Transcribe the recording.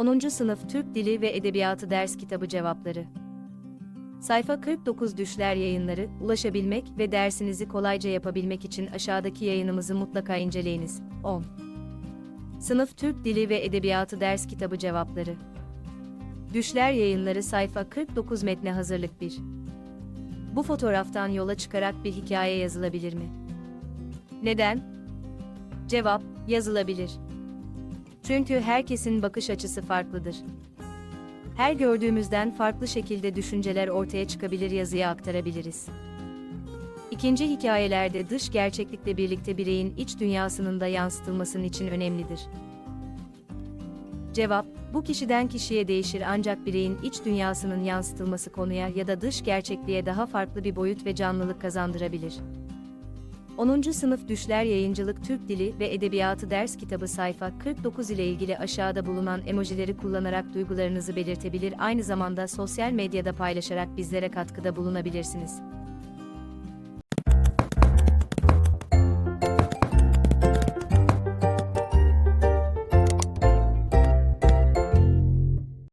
10. Sınıf Türk Dili ve Edebiyatı Ders Kitabı Cevapları Sayfa 49 Düşler Yayınları, ulaşabilmek ve dersinizi kolayca yapabilmek için aşağıdaki yayınımızı mutlaka inceleyiniz. 10. Sınıf Türk Dili ve Edebiyatı Ders Kitabı Cevapları Düşler Yayınları sayfa 49 metne hazırlık 1. Bu fotoğraftan yola çıkarak bir hikaye yazılabilir mi? Neden? Cevap, yazılabilir. Çünkü herkesin bakış açısı farklıdır. Her gördüğümüzden farklı şekilde düşünceler ortaya çıkabilir yazıya aktarabiliriz. İkinci hikayelerde dış gerçeklikle birlikte bireyin iç dünyasının da yansıtılmasının için önemlidir. Cevap, bu kişiden kişiye değişir ancak bireyin iç dünyasının yansıtılması konuya ya da dış gerçekliğe daha farklı bir boyut ve canlılık kazandırabilir. 10. Sınıf Düşler Yayıncılık Türk Dili ve Edebiyatı Ders Kitabı sayfa 49 ile ilgili aşağıda bulunan emojileri kullanarak duygularınızı belirtebilir aynı zamanda sosyal medyada paylaşarak bizlere katkıda bulunabilirsiniz.